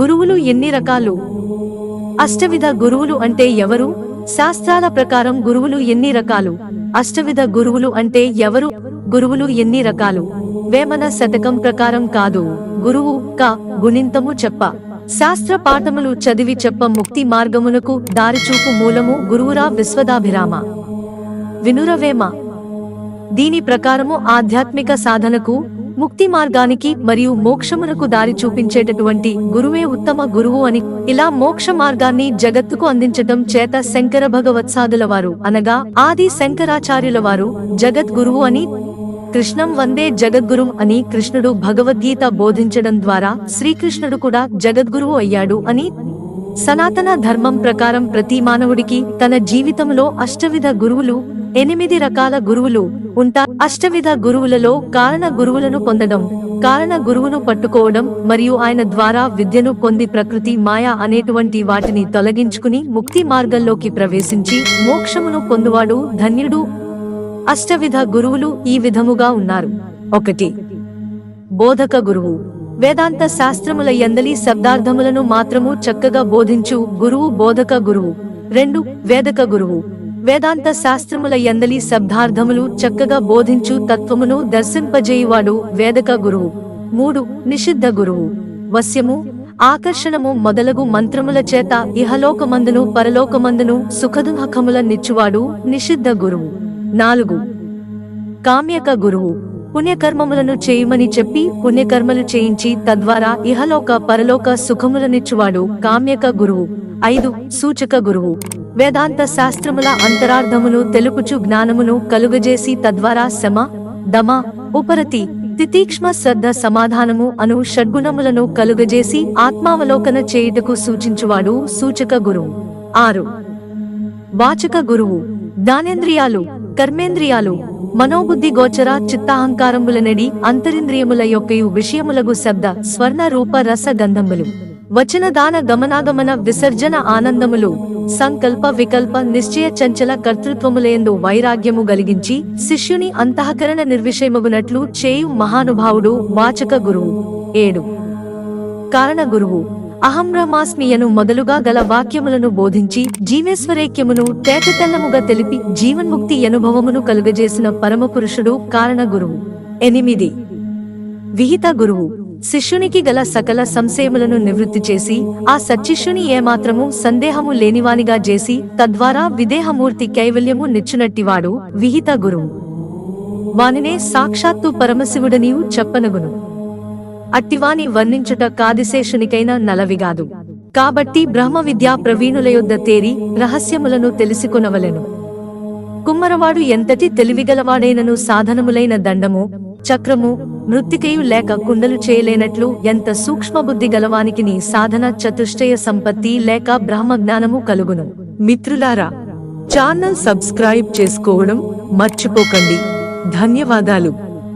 గురువులు ఎన్ని రకాలు? అష్టవిధ గురువులు అంటే ఎవరు? శాస్త్రాల ప్రకారం గురువులు ఎన్ని రకాలు? అష్టవిధ గురువులు అంటే ఎవరు? గురువులు ఎన్ని రకాలు? వేమన శతకం ప్రకారం కాదు. గురువు క గుణింతము చెప్ప. శాస్త్ర పాఠములు చదివి చెప్ప ముక్తి మార్గమునకు దారిచూపు మూలము గురువురా విశ్వదాభిరామ. వినురవేమ. దీని ప్రకారము ఆధ్యాత్మిక సాధనకు ముక్తి మార్గానికి మరియు మోక్షమునకు దారి చూపించేటటువంటి గురువే ఉత్తమ గురువు అని ఇలా మోక్ష మార్గాన్ని జగత్తుకు అందించటం చేత శంకర భగవత్సాదుల వారు అనగా ఆది శంకరాచార్యుల వారు జగద్గురువు అని కృష్ణం వందే జగద్గురు అని కృష్ణుడు భగవద్గీత బోధించడం ద్వారా శ్రీకృష్ణుడు కూడా జగద్గురువు అయ్యాడు అని సనాతన ధర్మం ప్రకారం ప్రతి మానవుడికి తన జీవితంలో అష్టవిధ గురువులు ఎనిమిది రకాల గురువులు ఉంటా. అష్టవిధ గురువులలో కారణ గురువులను పొందడం కారణ గురువును పట్టుకోవడం మరియు ఆయన ద్వారా విద్యను పొంది ప్రకృతి మాయ అనేటువంటి వాటిని తొలగించుకుని ముక్తి మార్గంలోకి ప్రవేశించి మోక్షమును పొందువాడు ధన్యుడు అష్టవిధ గురువులు ఈ విధముగా ఉన్నారు. ఒకటి. బోధక గురువు. వేదాంత శాస్త్రముల ఎందలి శబ్దార్థములను మాత్రము చక్కగా బోధించు గురువు బోధక గురువు. రెండు వేదక గురువు. వేదాంత శాస్త్రముల ఎందలి శబ్దార్థములు చక్కగా బోధించు తత్వమును దర్శింపజేయువాడు వేదక గురువు. మూడు నిషిద్ధ గురువు. వశ్యము ఆకర్షణము మొదలగు మంత్రముల చేత ఇహలోకమందును పరలోకమందును సుఖదుహకముల నిచ్చువాడు నిషిద్ధ గురువు. నాలుగు కామ్యక గురువు. పుణ్యకర్మములను చేయమని చెప్పి పుణ్యకర్మలు చేయించి తద్వారా ఇహలోక పరలోక సుఖములనిచ్చువాడు కామ్యక గురువు. ఐదు సూచక గురువు. వేదాంత శాస్త్రముల అంతరార్థమును తెలుపుచు జ్ఞానమును కలుగజేసి తద్వారా శమ దమ ఉపరతి తితీక్ష్మ శ్రద్ధ సమాధానము అను షడ్గుణములను కలుగజేసి ఆత్మావలోకన చేయుటకు సూచించువాడు సూచక గురువు. ఆరు వాచక గురువు. జ్ఞానేంద్రియాలు. కర్మేంద్రియాలు మనోబుద్ధి గోచర చిత్తాహంకారములనడి అంతరింద్రియముల యొక్కయు విషయములగు శబ్ద స్వర్ణ రూప రస గంధములు. వచన దాన గమనాగమన విసర్జన ఆనందములు సంకల్ప వికల్ప నిశ్చయ చంచల కర్తృత్వములేందు వైరాగ్యము గలిగించి శిష్యుని అంతఃకరణ నిర్విషయమగునట్లు చేయు మహానుభావుడు వాచక గురువు. ఏడు. కారణ గురువు. అహం బ్రహ్మాస్మియను మొదలుగా గల వాక్యములను బోధించి జీవేశ్వరైక్యమును తేటతెల్లముగా తెలిపి జీవన్ముక్తి అనుభవమును కలుగజేసిన పరమపురుషుడు కారణ గురువు. ఎనిమిది. విహిత గురువు. శిష్యునికి గల సకల సంశయములను నివృత్తి చేసి ఆ సచ్చిష్యుని ఏమాత్రము సందేహము లేనివానిగా చేసి తద్వారా విదేహమూర్తి కైవల్యము నిచ్చునట్టివాడు విహిత గురువు. వానినే సాక్షాత్తు పరమశివుడనియు చెప్పనగును. అట్టివాని వర్ణించుట కాదిశేషునికైన నలవిగాదు కాబట్టి బ్రహ్మ విద్యా ప్రవీణుల యొద్ద తేరి రహస్యములను తెలుసుకొనవలెను. కుమ్మరవాడు ఎంతటి తెలివిగలవాడైనను సాధనములైన దండము చక్రము మృత్తికయు లేక కుండలు చేయలేనట్లు ఎంత సూక్ష్మబుద్ధి గలవానికి నీ సాధన చతుష్టయ సంపత్తి లేక బ్రహ్మ జ్ఞానము కలుగును. మిత్రులారా ఛానల్ సబ్స్క్రైబ్ చేసుకోవడం మర్చిపోకండి. ధన్యవాదాలు.